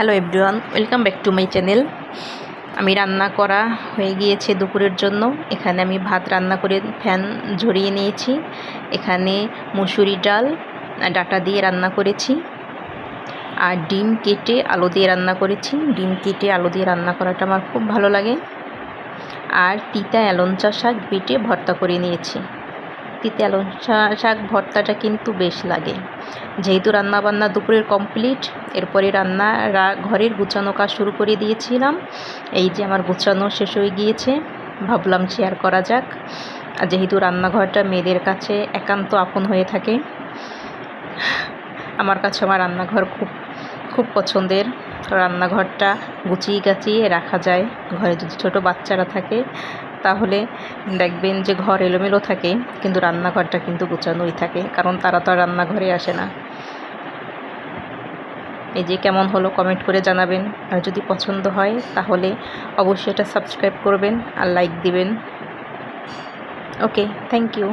Hello everyone, welcome back to my channel. আমি রান্না করা হয়ে গিয়েছে দুপুরের জন্য। এখানে আমি ভাত রান্না করে ফ্যান ঝরিয়ে নিয়েছি। এখানে মুসুরি ডাল, ডাটা দিয়ে রান্না করেছি। আর ডিম কেটে আলু দিয়ে রান্না করেছি। ডিম কেটে আলু দিয়ে রান্না করাটা আমার খুব ভালো লাগে। আর তিতা এলঞ্চা শাক বেটে ভর্তা করে নিয়েছি। তিতা এলঞ্চা শাক ভর্তাটা কিন্তু বেশ লাগে। যেহেতু রান্নাবান্না দুপুরের কমপ্লিট এরপরে রান্না ঘরের গুছানো কাজ শুরু করে দিয়েছিলাম। এই যে আমার গুছানো শেষ হয়ে গিয়েছে, ভাবলাম শেয়ার করা যাক। আর যেহেতু রান্নাঘরটা মেয়েদের কাছে একান্ত আপন হয়ে থাকে, আমার কাছে আমার রান্নাঘর খুব খুব পছন্দের। রান্নাঘরটা গুছিয়ে গাছিয়ে রাখা যায়। ঘরে যদি ছোটো বাচ্চারা থাকে তাহলে দেখবেন যে ঘর এলোমেলো থাকে, কিন্তু রান্নাঘরটা কিন্তু গোছানোই থাকে, কারণ তারা তো আর রান্নাঘরে আসে না। এই যে কেমন হলো কমেন্ট করে জানাবেন। আর যদি পছন্দ হয়, তাহলে অবশ্যই এটা সাবস্ক্রাইব করবেন আর লাইক দিবেন। Okay thank you